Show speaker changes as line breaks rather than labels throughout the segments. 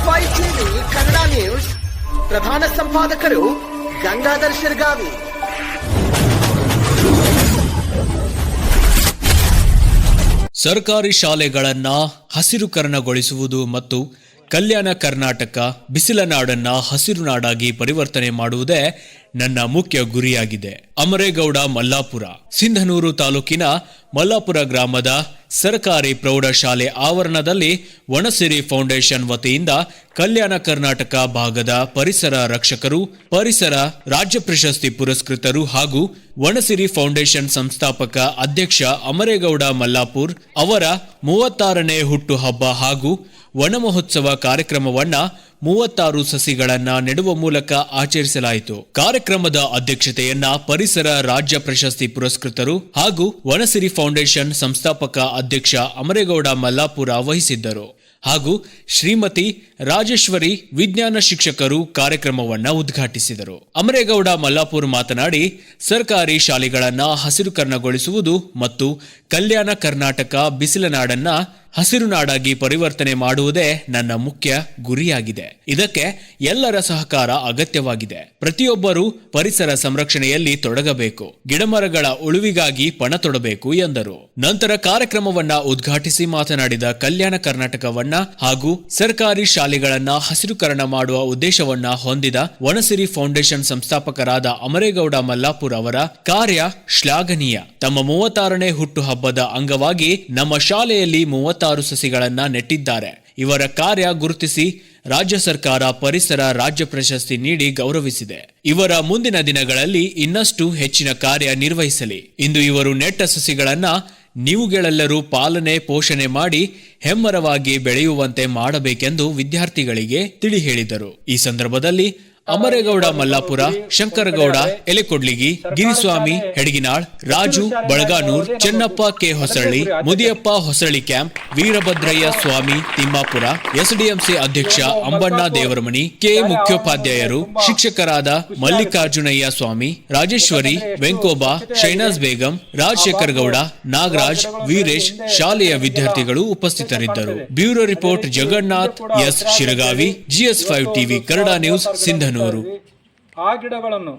Kannada news ಪ್ರಧಾನ ಸಂಪಾದಕರು ಗಂಗಾಧರ್ ಶಿರ್ಗಾವಿ.
ಸರ್ಕಾರಿ ಶಾಲೆಗಳನ್ನ ಹಸಿರುಕರಣಗೊಳಿಸುವುದು ಮತ್ತು ಕಲ್ಯಾಣ ಕರ್ನಾಟಕ ಬಿಸಿಲ ನಾಡನ್ನ ಹಸಿರು ನಾಡಾಗಿ ಪರಿವರ್ತನೆ ಮಾಡುವುದೇ ನನ್ನ ಮುಖ್ಯ ಗುರಿಯಾಗಿದೆ. ಅಮರೇಗೌಡ ಮಲ್ಲಾಪುರ. ಸಿಂಧನೂರು ತಾಲೂಕಿನ ಮಲ್ಲಾಪುರ ಗ್ರಾಮದ ಸರ್ಕಾರಿ ಪ್ರೌಢಶಾಲೆ ಆವರಣದಲ್ಲಿ ವನಸಿರಿ ಫೌಂಡೇಶನ್ ವತಿಯಿಂದ ಕಲ್ಯಾಣ ಕರ್ನಾಟಕ ಭಾಗದ ಪರಿಸರ ರಕ್ಷಕರು, ಪರಿಸರ ರಾಜ್ಯ ಪ್ರಶಸ್ತಿ ಪುರಸ್ಕೃತರು ಹಾಗೂ ವನಸಿರಿ ಫೌಂಡೇಶನ್ ಸಂಸ್ಥಾಪಕ ಅಧ್ಯಕ್ಷ ಅಮರೇಗೌಡ ಮಲ್ಲಾಪುರ್ ಅವರ ಮೂವತ್ತಾರನೇ ಹುಟ್ಟುಹಬ್ಬ ಹಾಗೂ ವನ ಕಾರ್ಯಕ್ರಮವನ್ನ ಮೂವತ್ತಾರು ಸಸಿಗಳನ್ನ ನೆಡುವ ಮೂಲಕ ಆಚರಿಸಲಾಯಿತು. ಕಾರ್ಯಕ್ರಮದ ಅಧ್ಯಕ್ಷತೆಯನ್ನ ಪರಿಸರ ರಾಜ್ಯ ಪ್ರಶಸ್ತಿ ಪುರಸ್ಕೃತರು ಹಾಗೂ ವನಸಿರಿ ಫೌಂಡೇಶನ್ ಸಂಸ್ಥಾಪಕ ಅಧ್ಯಕ್ಷ ಅಮರೇಗೌಡ ಮಲ್ಲಾಪುರ ವಹಿಸಿದ್ದರು. ಹಾಗೂ ಶ್ರೀಮತಿ ರಾಜೇಶ್ವರಿ ವಿಜ್ಞಾನ ಶಿಕ್ಷಕರು ಕಾರ್ಯಕ್ರಮವನ್ನ ಉದ್ಘಾಟಿಸಿದರು. ಅಮರೇಗೌಡ ಮಲ್ಲಾಪುರ್ ಮಾತನಾಡಿ, ಸರ್ಕಾರಿ ಶಾಲೆಗಳನ್ನ ಹಸಿರುಕರಣಗೊಳಿಸುವುದು ಮತ್ತು ಕಲ್ಯಾಣ ಕರ್ನಾಟಕ ಬಿಸಿಲ ನಾಡನ್ನ ಹಸಿರು ನಾಡಾಗಿ ಪರಿವರ್ತನೆ ಮಾಡುವುದೇ ನನ್ನ ಮುಖ್ಯ ಗುರಿಯಾಗಿದೆ. ಇದಕ್ಕೆ ಎಲ್ಲರ ಸಹಕಾರ ಅಗತ್ಯವಾಗಿದೆ. ಪ್ರತಿಯೊಬ್ಬರೂ ಪರಿಸರ ಸಂರಕ್ಷಣೆಯಲ್ಲಿ ತೊಡಗಬೇಕು. ಗಿಡಮರಗಳ ಉಳಿವಿಗಾಗಿ ಪಣ ತೊಡಬೇಕು ಎಂದರು. ನಂತರ ಕಾರ್ಯಕ್ರಮವನ್ನ ಉದ್ಘಾಟಿಸಿ ಮಾತನಾಡಿದ ಕಲ್ಯಾಣ ಕರ್ನಾಟಕವನ್ನ ಹಾಗೂ ಸರ್ಕಾರಿ ಶಾಲೆಗಳನ್ನ ಹಸಿರುಕರಣ ಮಾಡುವ ಉದ್ದೇಶವನ್ನ ಹೊಂದಿದ ವನಸಿರಿ ಫೌಂಡೇಶನ್ ಸಂಸ್ಥಾಪಕರಾದ ಅಮರೇಗೌಡ ಮಲ್ಲಾಪುರ್ ಅವರ ಕಾರ್ಯ ಶ್ಲಾಘನೀಯ. ತಮ್ಮ ಮೂವತ್ತಾರನೇ ಹುಟ್ಟುಹಬ್ಬದ ಅಂಗವಾಗಿ ನಮ್ಮ ಶಾಲೆಯಲ್ಲಿ ಮೂವತ್ತಾರು ಸಸಿಗಳನ್ನ ನೆಟ್ಟಿದ್ದಾರೆ. ಇವರ ಕಾರ್ಯ ಗುರುತಿಸಿ ರಾಜ್ಯ ಸರ್ಕಾರ ಪರಿಸರ ರಾಜ್ಯ ಪ್ರಶಸ್ತಿ ನೀಡಿ ಗೌರವಿಸಿದೆ. ಇವರ ಮುಂದಿನ ದಿನಗಳಲ್ಲಿ ಇನ್ನಷ್ಟು ಹೆಚ್ಚಿನ ಕಾರ್ಯ ನಿರ್ವಹಿಸಲಿ. ಇಂದು ಇವರು ನೆಟ್ಟ ಸಸಿಗಳನ್ನ ನೀವುಗಳೆಲ್ಲರೂ ಪಾಲನೆ, ಪೋಷಣೆ ಮಾಡಿ ಹೆಮ್ಮರವಾಗಿ ಬೆಳೆಯುವಂತೆ ಮಾಡಬೇಕೆಂದು ವಿದ್ಯಾರ್ಥಿಗಳಿಗೆ ತಿಳಿ ಹೇಳಿದರು. ಈ ಸಂದರ್ಭದಲ್ಲಿ Amaregowda Mallapura, Shankaragowda, Elekodligi, Giriswamy, Hedaginal, Raju, Balaganur, Chennappa K Hosalli, Mudiyappa Hosalli camp, Veerabhadrayya Swamy, Timmapura, SDMC ಅಧ್ಯಕ್ಷ ಅಂಬಣ್ಣ ದೇವರಮಣಿ, ಕೆ ಮುಖ್ಯೋಪಾಧ್ಯಾಯರು, ಶಿಕ್ಷಕರಾದ ಮಲ್ಲಿಕಾರ್ಜುನಯ್ಯ ಸ್ವಾಮಿ, ರಾಜೇಶ್ವರಿ, ವೆಂಕೋಬಾ, ಶೈನಾಜ್ ಬೇಗಂ ರಾಜಶೇಖರ್ ಗೌಡ ನಾಗರಾಜ್, ವೀರೇಶ್, ಶಾಲೆಯ ವಿದ್ಯಾರ್ಥಿಗಳು ಉಪಸ್ಥಿತರಿದ್ದರು. Bureau report Jagannath, S. Shiragavi, GS five TV, Kannada news, Sindhanur.
ಆ ಗಿಡಗಳನ್ನು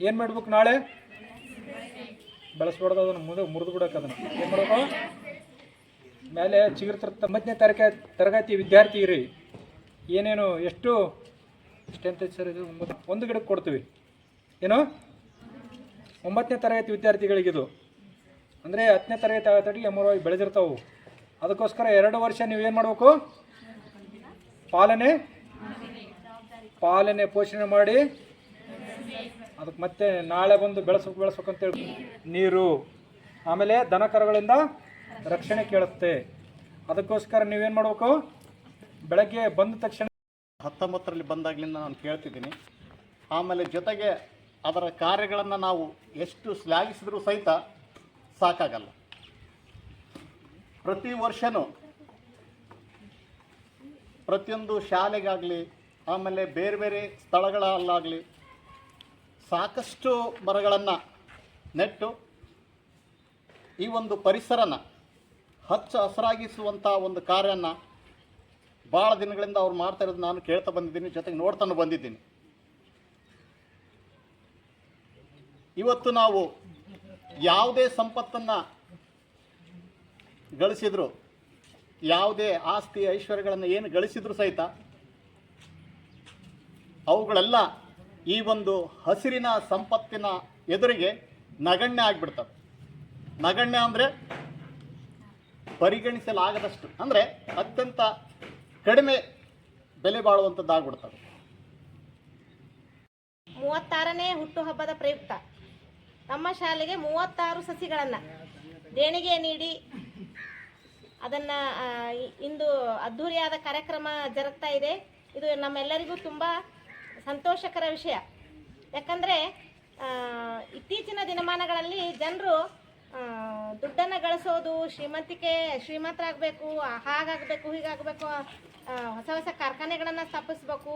ಏನು ಮಾಡ್ಬೇಕು ನಾಳೆ? ಬೆಳೆಸ್ಬಾರ್ದು ಅದನ್ನು ಮುಂದೆ ಮುರಿದು ಬಿಡಕ್ಕೆ ಅದನ್ನು. ಏನು ಮಾಡಬೇಕು? ಮೇಲೆ ಚಿಗುರ್ತಿರ್ತ ಒಂಬತ್ತನೇ ತರಗ ತರಗತಿ ವಿದ್ಯಾರ್ಥಿ ಇರಿ ಏನೇನು, ಎಷ್ಟು? ಎಷ್ಟೆಂತ ಸರ್ ಇದು? ಒಂಬತ್ತು ಒಂದು ಗಿಡಕ್ಕೆ ಕೊಡ್ತೀವಿ. ಏನು? ಒಂಬತ್ತನೇ ತರಗತಿ ವಿದ್ಯಾರ್ಥಿಗಳಿಗಿದು ಅಂದರೆ ಹತ್ತನೇ ತರಗತಿ ಆಗತ್ತಿಗೆ ಮೂರವಾಗಿ ಬೆಳೆದಿರ್ತಾವೆ. ಅದಕ್ಕೋಸ್ಕರ ಎರಡು ವರ್ಷ ನೀವು ಏನು ಮಾಡಬೇಕು? ಪಾಲನೆ ಪಾಲನೆ ಪೋಷಣೆ ಮಾಡಿ ಅದಕ್ಕೆ ಮತ್ತೆ ನಾಳೆ ಬಂದು ಬೆಳೆಸಬೇಕು, ಬೆಳೆಸ್ಬೇಕು ಅಂತೇಳಿ ನೀರು, ಆಮೇಲೆ ದನ ಕರುಗಳಿಂದ ರಕ್ಷಣೆ ಕೇಳುತ್ತೆ. ಅದಕ್ಕೋಸ್ಕರ ನೀವೇನು ಮಾಡಬೇಕು? ಬೆಳಗ್ಗೆ ಬಂದ ತಕ್ಷಣ
ಹತ್ತೊಂಬತ್ತರಲ್ಲಿ ಬಂದಾಗಲಿಂದ ನಾನು ಕೇಳ್ತಿದ್ದೀನಿ. ಆಮೇಲೆ ಜೊತೆಗೆ ಅದರ ಕಾರ್ಯಗಳನ್ನು ನಾವು ಎಷ್ಟು ಶ್ಲಾಘಿಸಿದರೂ ಸಹಿತ ಸಾಕಾಗಲ್ಲ. ಪ್ರತಿ ವರ್ಷನೂ ಪ್ರತಿಯೊಂದು ಶಾಲೆಗಾಗಲಿ ಆಮೇಲೆ ಬೇರೆ ಬೇರೆ ಸ್ಥಳಗಳಲ್ಲಾಗಲಿ ಸಾಕಷ್ಟು ಮರಗಳನ್ನು ನೆಟ್ಟು ಈ ಒಂದು ಪರಿಸರನ ಹಚ್ಚ ಹಸರಾಗಿಸುವಂಥ ಒಂದು ಕಾರ್ಯನ ಭಾಳ ದಿನಗಳಿಂದ ಅವ್ರು ಮಾಡ್ತಾ ಇರೋದು ನಾನು ಕೇಳ್ತಾ ಬಂದಿದ್ದೀನಿ, ಜೊತೆಗೆ ನೋಡ್ತಾನು ಬಂದಿದ್ದೀನಿ. ಇವತ್ತು ನಾವು ಯಾವುದೇ ಸಂಪತ್ತನ್ನು ಗಳಿಸಿದ್ರು, ಯಾವುದೇ ಆಸ್ತಿ ಐಶ್ವರ್ಯಗಳನ್ನು ಏನು ಗಳಿಸಿದ್ರು ಸಹಿತ ಅವುಗಳೆಲ್ಲ ಈ ಒಂದು ಹಸಿರಿನ ಸಂಪತ್ತಿನ ಎದುರಿಗೆ ನಗಣ್ಯ ಆಗಿಬಿಡ್ತವೆ. ನಗಣ್ಯ ಅಂದರೆ ಪರಿಗಣಿಸಲಾಗದಷ್ಟು, ಅಂದರೆ ಅತ್ಯಂತ ಕಡಿಮೆ ಬೆಲೆ ಬಾಳುವಂಥದ್ದಾಗ್ಬಿಡ್ತವೆ.
ಮೂವತ್ತಾರನೇ ಹುಟ್ಟುಹಬ್ಬದ ಪ್ರಯುಕ್ತ. ನಮ್ಮ ಶಾಲೆಗೆ ಮೂವತ್ತಾರು ಸಸಿಗಳನ್ನು ದೇಣಿಗೆ ನೀಡಿ ಅದನ್ನು ಇಂದು ಅದ್ಧೂರಿಯಾದ ಕಾರ್ಯಕ್ರಮ ಜರುಗ್ತಾ ಇದೆ. ಇದು ನಮ್ಮೆಲ್ಲರಿಗೂ ತುಂಬ ಸಂತೋಷಕರ ವಿಷಯ. ಯಾಕಂದರೆ ಇತ್ತೀಚಿನ ದಿನಮಾನಗಳಲ್ಲಿ ಜನರು ದುಡ್ಡನ್ನು ಗಳಿಸೋದು, ಶ್ರೀಮಂತಿಕೆ ಶ್ರೀಮಂತರಾಗಬೇಕು ಹಾಗಾಗಬೇಕು, ಹೀಗಾಗಬೇಕು ಹೊಸ ಹೊಸ ಕಾರ್ಖಾನೆಗಳನ್ನು ಸ್ಥಾಪಿಸ್ಬೇಕು,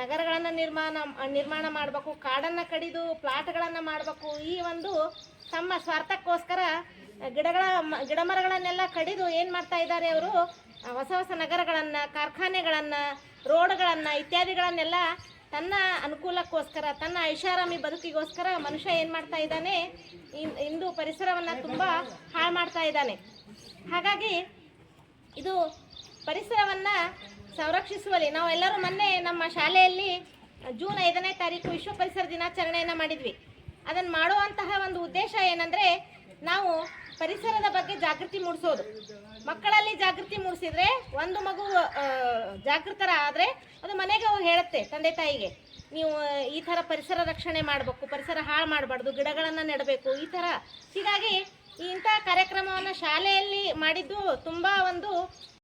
ನಗರಗಳನ್ನು ನಿರ್ಮಾಣ ನಿರ್ಮಾಣ ಮಾಡಬೇಕು, ಕಾಡನ್ನು ಕಡಿದು ಪ್ಲಾಟ್ಗಳನ್ನು ಮಾಡಬೇಕು, ಈ ಒಂದು ತಮ್ಮ ಸ್ವಾರ್ಥಕ್ಕೋಸ್ಕರ ಗಿಡಗಳ, ಗಿಡಮರಗಳನ್ನೆಲ್ಲ ಗಿಡ ಮರಗಳನ್ನೆಲ್ಲ ಕಡಿದು ಏನು ಮಾಡ್ತಾ ಇದ್ದಾರೆ ಅವರು? ಹೊಸ ಹೊಸ ನಗರಗಳನ್ನು, ಕಾರ್ಖಾನೆಗಳನ್ನು, ರೋಡ್ಗಳನ್ನು, ಇತ್ಯಾದಿಗಳನ್ನೆಲ್ಲ ತನ್ನ ಅನುಕೂಲಕ್ಕೋಸ್ಕರ, ತನ್ನ ಐಷಾರಾಮಿ ಬದುಕಿಗೋಸ್ಕರ ಮನುಷ್ಯ ಏನು ಮಾಡ್ತಾ ಇದ್ದಾನೆ? ಇಂದು ಪರಿಸರವನ್ನು ತುಂಬ ಹಾಳು ಮಾಡ್ತಾ ಇದ್ದಾನೆ. ಹಾಗಾಗಿ ಇದು ಪರಿಸರವನ್ನು ಸಂರಕ್ಷಿಸುವಲ್ಲಿ ನಾವೆಲ್ಲರೂ ಮೊನ್ನೆ ನಮ್ಮ ಶಾಲೆಯಲ್ಲಿ ಜೂನ್ ಐದನೇ ತಾರೀಕು ವಿಶ್ವ ಪರಿಸರ ದಿನಾಚರಣೆಯನ್ನು ಮಾಡಿದ್ವಿ. ಅದನ್ನು ಮಾಡುವಂತಹ ಒಂದು ಉದ್ದೇಶ ಏನಂದರೆ, ನಾವು ಪರಿಸರದ ಬಗ್ಗೆ ಜಾಗೃತಿ ಮೂಡಿಸೋದು. ಮಕ್ಕಳಲ್ಲಿ ಜಾಗೃತಿ ಮೂಡಿಸಿದ್ರೆ, ಒಂದು ಮಗು ಜಾಗೃತರ ಆದರೆ ಅದು ಮನೆಗೆ ಹೋಗಿ ಹೇಳುತ್ತೆ ತಂದೆ ತಾಯಿಗೆ. ನೀವು ಈ ಥರ ಪರಿಸರ ರಕ್ಷಣೆ ಮಾಡಬೇಕು, ಪರಿಸರ ಹಾಳು ಮಾಡಬಾರ್ದು, ಗಿಡಗಳನ್ನು ನೆಡಬೇಕು, ಈ ಥರ. ಹೀಗಾಗಿ ಇಂಥ ಕಾರ್ಯಕ್ರಮವನ್ನು ಶಾಲೆಯಲ್ಲಿ ಮಾಡಿದ್ದು ತುಂಬ ಒಂದು